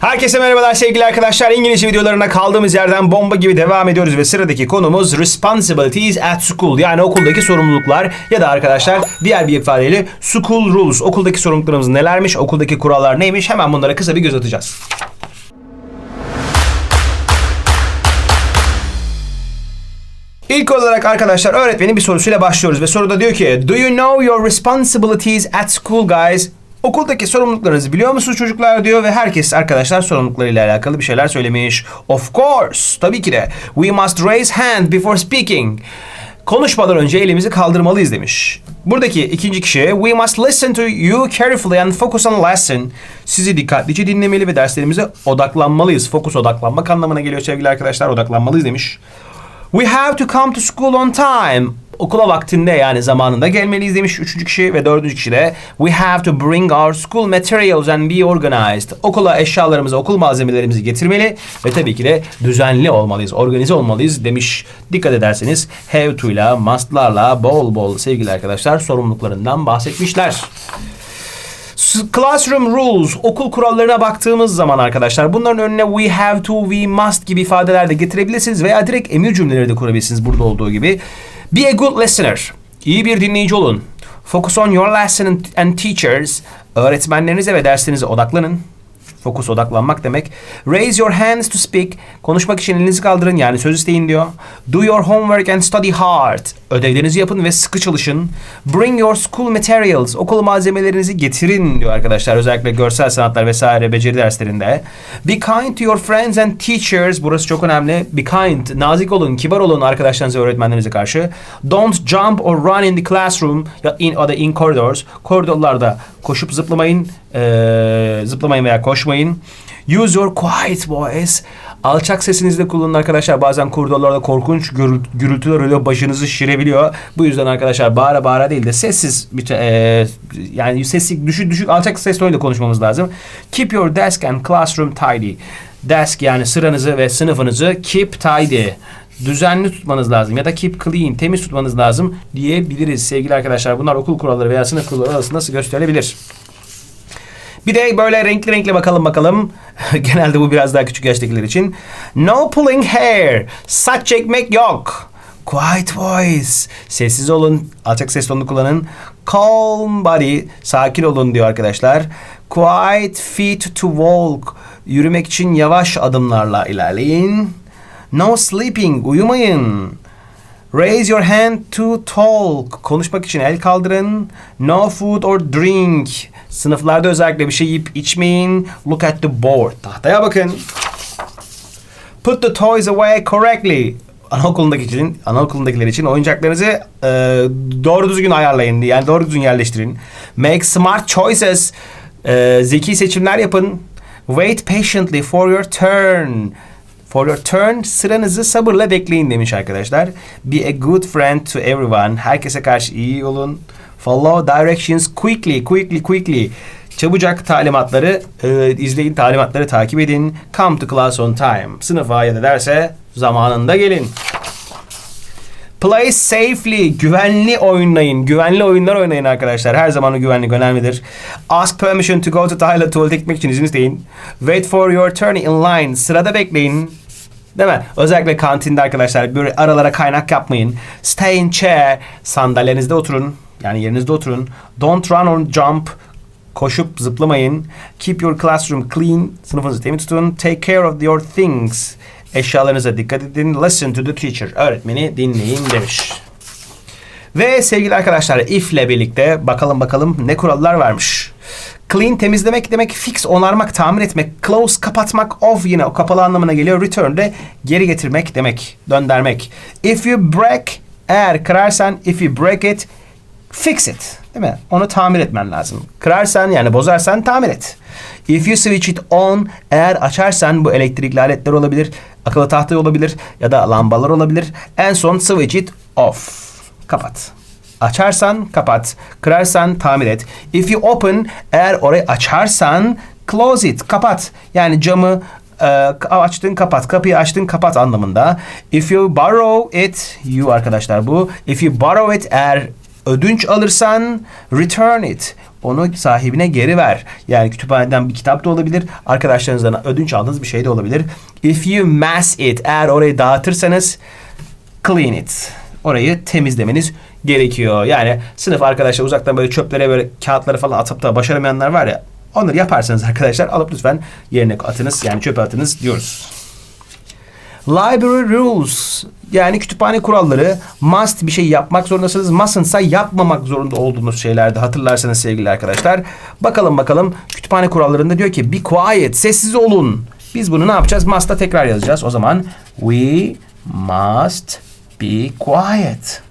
Herkese merhabalar sevgili arkadaşlar. İngilizce videolarına kaldığımız yerden bomba gibi devam ediyoruz ve sıradaki konumuz responsibilities at school. Yani okuldaki sorumluluklar ya da arkadaşlar diğer bir ifadeyle school rules. Okuldaki sorumluluklarımız nelermiş, okuldaki kurallar neymiş hemen bunlara kısa bir göz atacağız. İlk olarak arkadaşlar öğretmenin bir sorusuyla başlıyoruz ve soruda diyor ki Do you know your responsibilities at school guys? Okuldaki sorumluluklarınızı biliyor musunuz çocuklar diyor ve herkes arkadaşlar sorumluluklarıyla alakalı bir şeyler söylemiş. Of course, tabii ki de. We must raise hand before speaking. Konuşmadan önce elimizi kaldırmalıyız demiş. Buradaki ikinci kişi We must listen to you carefully and focus on lesson. Sizi dikkatlice dinlemeli ve derslerimize odaklanmalıyız. Fokus odaklanmak anlamına geliyor sevgili arkadaşlar. Odaklanmalıyız demiş. We have to come to school on time. Okula vaktinde yani zamanında gelmeliyiz demiş üçüncü kişi ve dördüncü kişi de We have to bring our school materials and be organized. Okula eşyalarımızı, okul malzemelerimizi getirmeli ve tabii ki de düzenli olmalıyız, organize olmalıyız demiş. Dikkat ederseniz have to'yla, must'larla bol bol sevgili arkadaşlar sorumluluklarından bahsetmişler. Classroom rules, okul kurallarına baktığımız zaman arkadaşlar bunların önüne we have to, we must gibi ifadeler de getirebilirsiniz veya direkt emir cümleleri de kurabilirsiniz burada olduğu gibi. Be a good listener, iyi bir dinleyici olun. Focus on your lesson and teachers, öğretmenlerinize ve derslerinize odaklanın. Fokus odaklanmak demek. Raise your hands to speak. Konuşmak için elinizi kaldırın yani söz isteyin diyor. Do your homework and study hard. Ödevlerinizi yapın ve sıkı çalışın. Bring your school materials. Okul malzemelerinizi getirin diyor arkadaşlar. Özellikle görsel sanatlar vesaire beceri derslerinde. Be kind to your friends and teachers. Burası çok önemli. Be kind. Nazik olun, kibar olun arkadaşlarınıza, öğretmenlerinize karşı. Don't jump or run in the classroom ya in, ya da in corridors. Koridorlarda koşup zıplamayın, eee, zıplamayın veya koşmayın. Use your quiet voice. Alçak sesinizi de kullanın arkadaşlar. Bazen koridorlarda korkunç gürül- gürültüler oluyor. Başınızı şişirebiliyor. Bu yüzden arkadaşlar bağıra bağıra değil de sessiz bir eee, yani sesli düşük düşük alçak ses tonuyla konuşmamız lazım. Keep your desk and classroom tidy. Desk yani sıranızı ve sınıfınızı keep tidy düzenli tutmanız lazım ya da keep clean, temiz tutmanız lazım diyebiliriz sevgili arkadaşlar. Bunlar okul kuralları veya sınıf kuralları arasında nasıl gösterilebilir? Bir de böyle renkli renkli bakalım bakalım. Genelde bu biraz daha küçük yaştakiler için. No pulling hair. Saç çekmek yok. Quiet voice. Sessiz olun. Alçak ses tonunu kullanın. Calm body. Sakin olun diyor arkadaşlar. Quiet feet to walk. Yürümek için yavaş adımlarla ilerleyin. No sleeping. Uyumayın. Raise your hand to talk. Konuşmak için el kaldırın. No food or drink. Sınıflarda özellikle bir şey yiyip içmeyin. Look at the board. Tahtaya bakın. Put the toys away correctly. Anaokulundaki için, anaokulundakiler için oyuncaklarınızı e, doğru düzgün ayarlayın. Yani doğru düzgün yerleştirin. Make smart choices. E, zeki seçimler yapın. Wait patiently for your turn. For your turn sıranızı sabırla bekleyin demiş arkadaşlar. Be a good friend to everyone. Herkese karşı iyi olun. Follow directions quickly, quickly, quickly. Çabucak talimatları e, izleyin, talimatları takip edin. Come to class on time. Sınıfa ya da derse zamanında gelin. Play safely. Güvenli oynayın. Güvenli oyunlar oynayın arkadaşlar. Her zaman güvenlik önemlidir. Ask permission to go to toilet. Tuvalete gitmek için izin isteyin. Wait for your turn in line. Sırada bekleyin. Değil mi? Özellikle kantinde arkadaşlar böyle aralara kaynak yapmayın. Stay in chair. Sandalyenizde oturun. Yani yerinizde oturun. Don't run or jump. Koşup zıplamayın. Keep your classroom clean. Sınıfınızı temiz tutun. Take care of your things. Eşyalarınıza dikkat edin. Listen to the teacher. Öğretmeni dinleyin demiş. Ve sevgili arkadaşlar if ile birlikte bakalım bakalım ne kurallar varmış. Clean temizlemek demek, fix onarmak, tamir etmek, close kapatmak, off yine o kapalı anlamına geliyor. Return de geri getirmek demek, döndürmek. If you break, eğer kırarsan, if you break it, fix it. Değil mi? Onu tamir etmen lazım. Kırarsan yani bozarsan tamir et. If you switch it on, eğer açarsan bu elektrikli aletler olabilir, akıllı tahta olabilir ya da lambalar olabilir. En son switch it off. Kapat. Açarsan kapat. Kırarsan tamir et. If you open, eğer orayı açarsan close it. Kapat. Yani camı e, açtın kapat. Kapıyı açtın kapat anlamında. If you borrow it, you arkadaşlar bu. If you borrow it, eğer Ödünç alırsan return it. Onu sahibine geri ver. Yani kütüphaneden bir kitap da olabilir. Arkadaşlarınızdan ödünç aldığınız bir şey de olabilir. If you mess it. Eğer orayı dağıtırsanız clean it. Orayı temizlemeniz gerekiyor. Yani sınıf arkadaşlar uzaktan böyle çöplere böyle kağıtları falan atıp da başaramayanlar var ya. Onları yaparsanız arkadaşlar alıp lütfen yerine atınız. Yani çöpe atınız diyoruz. Library rules yani kütüphane kuralları must bir şey yapmak zorundasınız. Mustn'tsa yapmamak zorunda olduğunuz şeylerdi. Hatırlarsanız sevgili arkadaşlar. Bakalım bakalım kütüphane kurallarında diyor ki be quiet sessiz olun. Biz bunu ne yapacağız? Must'a tekrar yazacağız. O zaman we must be quiet.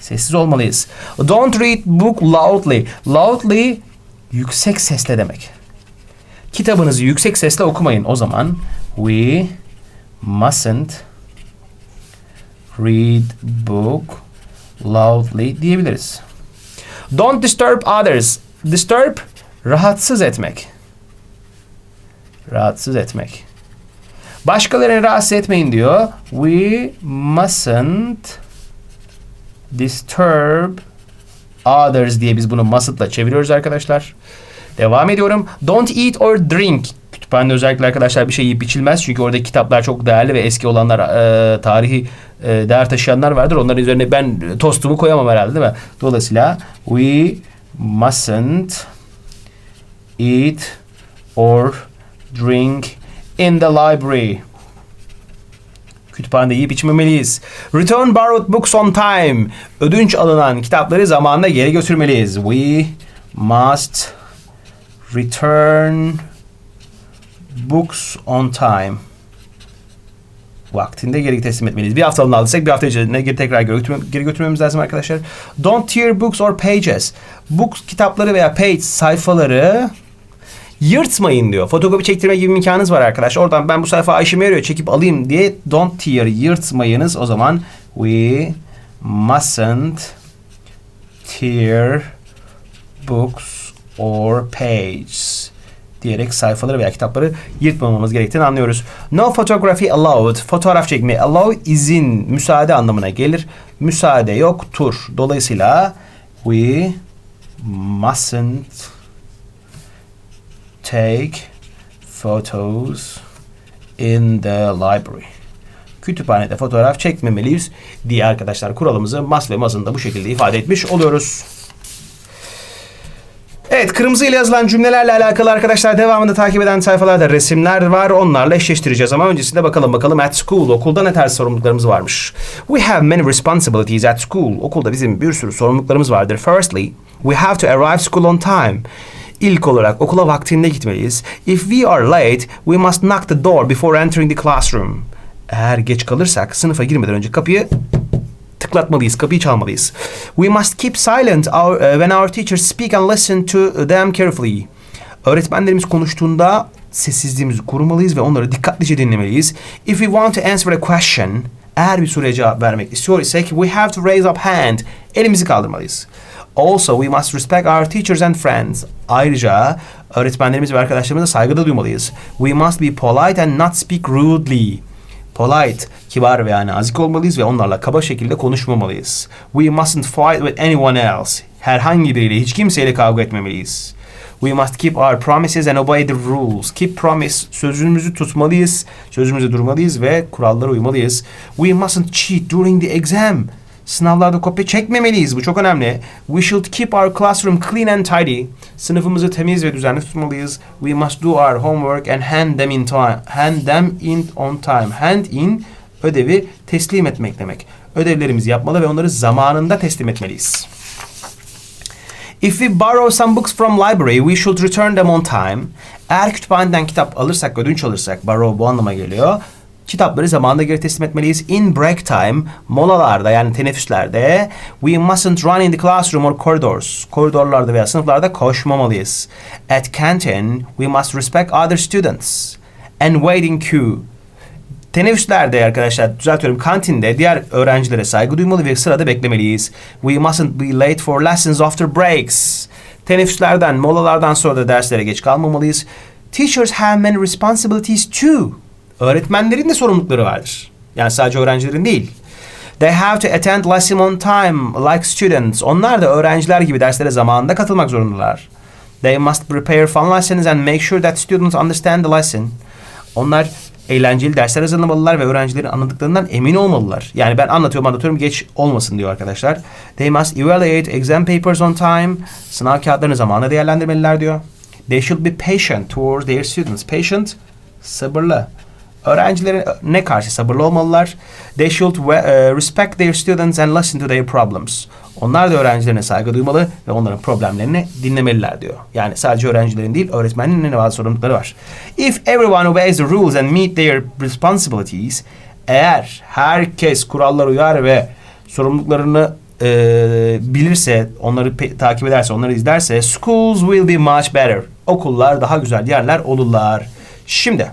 Sessiz olmalıyız. Don't read book loudly. Loudly yüksek sesle demek. Kitabınızı yüksek sesle okumayın. O zaman we mustn't read book loudly diyebiliriz. Don't disturb others. Disturb rahatsız etmek. Rahatsız etmek. Başkalarını rahatsız etmeyin diyor. We mustn't disturb others diye biz bunu must'la çeviriyoruz arkadaşlar. Devam ediyorum. Don't eat or drink. Kütüphanede özellikle arkadaşlar bir şey yiyip içilmez. Çünkü orada kitaplar çok değerli ve eski olanlar e, tarihi e, değer taşıyanlar vardır. Onların üzerine ben tostumu koyamam herhalde değil mi? Dolayısıyla we mustn't eat or drink in the library. Kütüphanede yiyip içmemeliyiz. Return borrowed books on time. Ödünç alınan kitapları zamanında geri götürmeliyiz. We must return books on time. Vaktinde geri teslim etmeliyiz. Bir haftalığını aldıysak bir hafta içerisinde geri tekrar geri, götürme, geri götürmemiz lazım arkadaşlar. Don't tear books or pages. Books kitapları veya page sayfaları yırtmayın diyor. Fotokopi çektirme gibi imkanınız var arkadaş. Oradan ben bu sayfa işime yarıyor çekip alayım diye don't tear yırtmayınız. O zaman we mustn't tear books or pages diyerek sayfaları veya kitapları yırtmamamız gerektiğini anlıyoruz. No photography allowed. Fotoğraf çekme. Allow izin, müsaade anlamına gelir. Müsaade yoktur. Dolayısıyla we mustn't take photos in the library. Kütüphanede fotoğraf çekmemeliyiz diye arkadaşlar kuralımızı mas ve masın da bu şekilde ifade etmiş oluyoruz. Evet kırmızı ile yazılan cümlelerle alakalı arkadaşlar devamında takip eden sayfalarda resimler var. Onlarla eşleştireceğiz ama öncesinde bakalım bakalım at school okulda ne tarz sorumluluklarımız varmış. We have many responsibilities at school. Okulda bizim bir sürü sorumluluklarımız vardır. Firstly, we have to arrive school on time. İlk olarak okula vaktinde gitmeliyiz. If we are late, we must knock the door before entering the classroom. Eğer geç kalırsak sınıfa girmeden önce kapıyı tıklatmalıyız, kapıyı çalmalıyız. We must keep silent our, uh, when our teachers speak and listen to them carefully. Öğretmenlerimiz konuştuğunda sessizliğimizi korumalıyız ve onları dikkatlice dinlemeliyiz. If we want to answer a question, eğer bir soruya cevap vermek istiyor isek, we have to raise up hand. Elimizi kaldırmalıyız. Also, we must respect our teachers and friends. Ayrıca öğretmenlerimiz ve arkadaşlarımıza saygıda duymalıyız. We must be polite and not speak rudely. Polite, kibar ve nazik olmalıyız ve onlarla kaba şekilde konuşmamalıyız. We mustn't fight with anyone else. Herhangi biriyle, hiç kimseyle kavga etmemeliyiz. We must keep our promises and obey the rules. Keep promise, sözümüzü tutmalıyız, sözümüzde durmalıyız ve kurallara uymalıyız. We mustn't cheat during the exam. Sınavlarda kopya çekmemeliyiz. Bu çok önemli. We should keep our classroom clean and tidy. Sınıfımızı temiz ve düzenli tutmalıyız. We must do our homework and hand them in time. Hand them in on time. Hand in ödevi teslim etmek demek. Ödevlerimizi yapmalı ve onları zamanında teslim etmeliyiz. If we borrow some books from library, we should return them on time. Eğer kütüphaneden kitap alırsak, ödünç alırsak, borrow bu anlama geliyor. Kitapları zamanında geri teslim etmeliyiz. In break time, molalarda yani teneffüslerde we mustn't run in the classroom or corridors. Koridorlarda veya sınıflarda koşmamalıyız. At canteen, we must respect other students and wait in queue. Teneffüslerde arkadaşlar düzeltiyorum kantinde diğer öğrencilere saygı duymalı ve sırada beklemeliyiz. We mustn't be late for lessons after breaks. Teneffüslerden, molalardan sonra da derslere geç kalmamalıyız. Teachers have many responsibilities too. Öğretmenlerin de sorumlulukları vardır. Yani sadece öğrencilerin değil. They have to attend lesson on time like students. Onlar da öğrenciler gibi derslere zamanında katılmak zorundalar. They must prepare fun lessons and make sure that students understand the lesson. Onlar eğlenceli dersler hazırlamalılar ve öğrencilerin anladıklarından emin olmalılar. Yani ben anlatıyorum anlatıyorum geç olmasın diyor arkadaşlar. They must evaluate exam papers on time. Sınav kağıtlarını zamanında değerlendirmeliler diyor. They should be patient towards their students. Patient, sabırlı. Öğrencilere ne karşı sabırlı olmalılar? They should uh, respect their students and listen to their problems. Onlar da öğrencilerine saygı duymalı ve onların problemlerini dinlemeliler diyor. Yani sadece öğrencilerin değil, öğretmenlerin de bazı sorumlulukları var. If everyone obeys the rules and meet their responsibilities, eğer herkes kurallara uyar ve sorumluluklarını e, bilirse, onları takip ederse, onları izlerse, schools will be much better. Okullar daha güzel yerler olurlar. Şimdi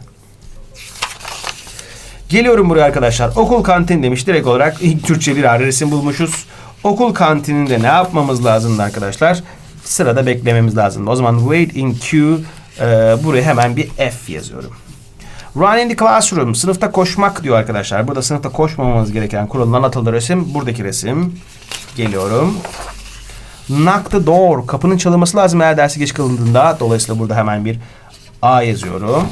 Geliyorum buraya arkadaşlar. Okul kantin demiş direkt olarak ilk Türkçe bir ara resim bulmuşuz. Okul kantininde ne yapmamız lazımdı arkadaşlar? Sırada beklememiz lazımdı. O zaman wait in queue e, buraya hemen bir F yazıyorum. Run in the classroom. Sınıfta koşmak diyor arkadaşlar. Burada sınıfta koşmamamız gereken kuralın anlatıldığı resim. Buradaki resim. Geliyorum. Knock the door. Kapının çalınması lazım eğer dersi geç kalındığında. Dolayısıyla burada hemen bir A yazıyorum.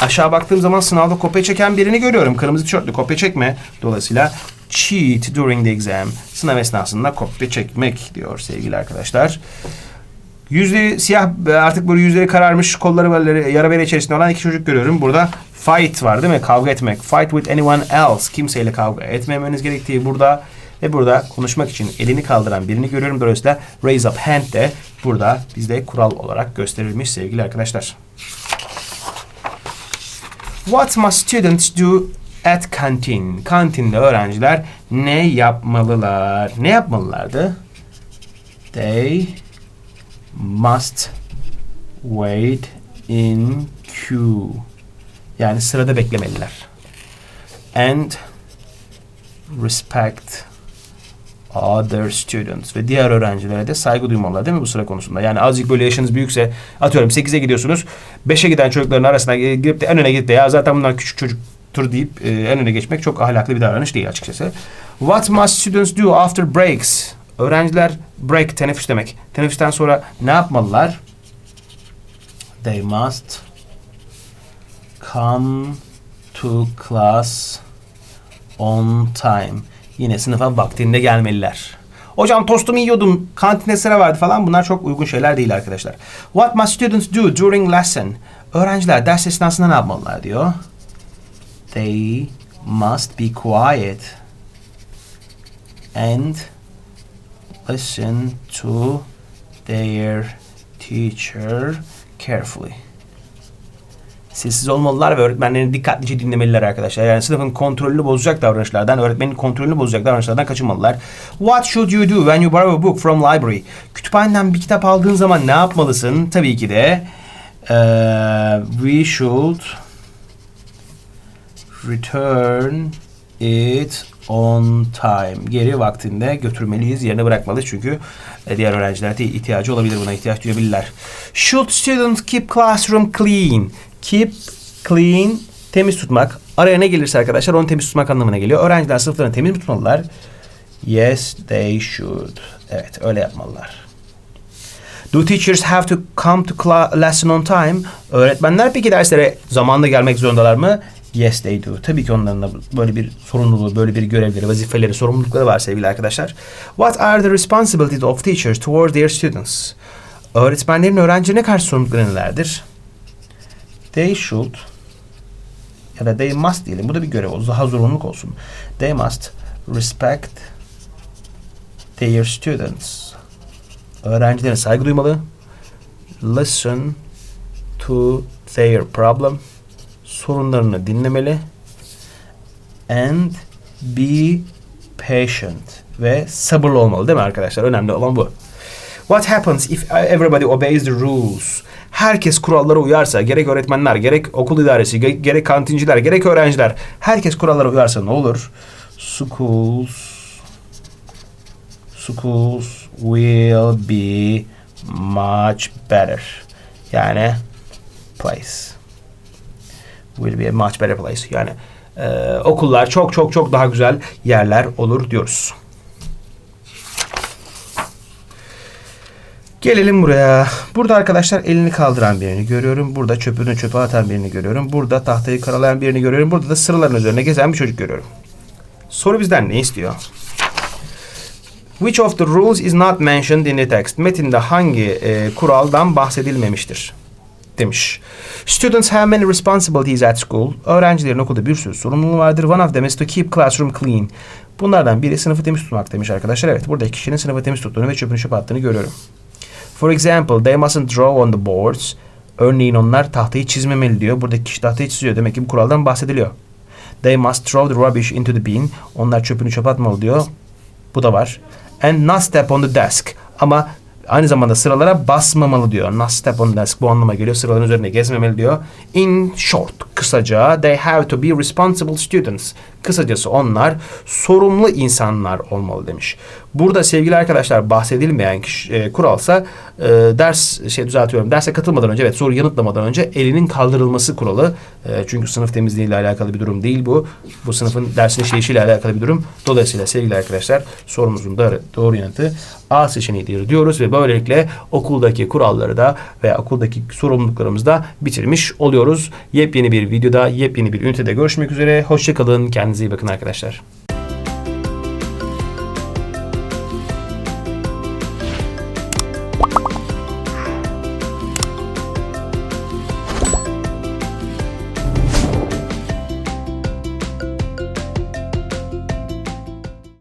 Aşağı baktığım zaman sınavda kopya çeken birini görüyorum. Kırmızı tişörtlü kopya çekme. Dolayısıyla cheat during the exam. Sınav esnasında kopya çekmek diyor sevgili arkadaşlar. Yüzleri siyah artık böyle yüzleri kararmış kolları böyle yara bere içerisinde olan iki çocuk görüyorum. Burada fight var değil mi? Kavga etmek. Fight with anyone else. Kimseyle kavga etmemeniz gerektiği burada. Ve burada konuşmak için elini kaldıran birini görüyorum. Dolayısıyla raise up hand de burada bizde kural olarak gösterilmiş sevgili arkadaşlar. What must students do at canteen? Kantinde öğrenciler ne yapmalılar? Ne yapmalılardı? They must wait in queue. Yani sırada beklemeliler. And respect other students ve diğer öğrencilere de saygı duymalılar değil mi bu sıra konusunda? Yani azıcık böyle yaşınız büyükse atıyorum 8'e gidiyorsunuz. 5'e giden çocukların arasına girip de en öne gidip de ya zaten bunlar küçük çocuktur deyip e, en öne geçmek çok ahlaklı bir davranış değil açıkçası. What must students do after breaks? Öğrenciler break teneffüs demek. Teneffüsten sonra ne yapmalılar? They must come to class on time. Yine sınıfa vaktinde gelmeliler. Hocam tostumu yiyordum, kantinde sıra vardı falan. Bunlar çok uygun şeyler değil arkadaşlar. What must students do during lesson? Öğrenciler ders esnasında ne yapmalılar diyor. They must be quiet and listen to their teacher carefully. Sessiz olmalılar ve öğretmenlerini dikkatlice dinlemeliler arkadaşlar. Yani sınıfın kontrolünü bozacak davranışlardan, öğretmenin kontrolünü bozacak davranışlardan kaçınmalılar. What should you do when you borrow a book from library? Kütüphaneden bir kitap aldığın zaman ne yapmalısın? Tabii ki de eee, we should return it on time. Geri vaktinde götürmeliyiz, yerine bırakmalıyız çünkü e, diğer öğrenciler de ihtiyacı olabilir, buna ihtiyaç duyabilirler. Should students keep classroom clean? Keep clean, temiz tutmak. Araya ne gelirse arkadaşlar onu temiz tutmak anlamına geliyor. Öğrenciler sınıflarını temiz mi tutmalılar? Yes, they should. Evet, öyle yapmalılar. Do teachers have to come to lesson on time? Öğretmenler peki derslere zamanında gelmek zorundalar mı? Yes they do. Tabii ki onların da böyle bir sorumluluğu, böyle bir görevleri, vazifeleri, sorumlulukları var sevgili arkadaşlar. What are the responsibilities of teachers toward their students? Öğretmenlerin öğrencilerine karşı sorumlulukları nelerdir? They should ya da they must diyelim. Bu da bir görev olsun. Daha zorunluluk olsun. They must respect their students. Öğrencilerine saygı duymalı. Listen to their problem. Sorunlarını dinlemeli. And be patient. Ve sabırlı olmalı değil mi arkadaşlar? Önemli olan bu. What happens if everybody obeys the rules? Herkes kurallara uyarsa, gerek öğretmenler, gerek okul idaresi, ge- gerek kantinciler, gerek öğrenciler, herkes kurallara uyarsa ne olur? Schools schools will be much better. Yani place. will be a much better place. Yani e, okullar çok çok çok daha güzel yerler olur diyoruz. Gelelim buraya. Burada arkadaşlar elini kaldıran birini görüyorum. Burada çöpünü çöpe atan birini görüyorum. Burada tahtayı karalayan birini görüyorum. Burada da sıraların üzerine gezen bir çocuk görüyorum. Soru bizden ne istiyor? Which of the rules is not mentioned in the text? Metinde hangi e, kuraldan bahsedilmemiştir? Demiş. Students have many responsibilities at school. Öğrencilerin okulda bir sürü sorumluluğu vardır. One of them is to keep classroom clean. Bunlardan biri sınıfı temiz tutmak demiş arkadaşlar. Evet burada kişinin sınıfı temiz tuttuğunu ve çöpünü çöpe attığını görüyorum. For example, they mustn't draw on the boards. Örneğin onlar tahtayı çizmemeli diyor. Buradaki kişi tahtayı çiziyor. Demek ki bu kuraldan bahsediliyor. They must throw the rubbish into the bin. Onlar çöpünü çöpe atmalı diyor. Bu da var. And not step on the desk. Ama aynı zamanda sıralara basmamalı diyor. Not step on the desk bu anlama geliyor. Sıraların üzerine gezmemeli diyor. In short, kısaca they have to be responsible students. Kısacası onlar sorumlu insanlar olmalı demiş. Burada sevgili arkadaşlar bahsedilmeyen kişi, e, kuralsa e, ders şey düzeltiyorum. Derse katılmadan önce evet soru yanıtlamadan önce elinin kaldırılması kuralı. E, çünkü sınıf temizliğiyle alakalı bir durum değil bu. Bu sınıfın dersin işleyişiyle alakalı bir durum. Dolayısıyla sevgili arkadaşlar sorumuzun doğru, doğru yanıtı A seçeneğidir diyoruz ve böylelikle okuldaki kuralları da ve okuldaki sorumluluklarımızı da bitirmiş oluyoruz. Yepyeni bir videoda, yepyeni bir ünitede görüşmek üzere. Hoşçakalın. Kendinize iyi bakın arkadaşlar.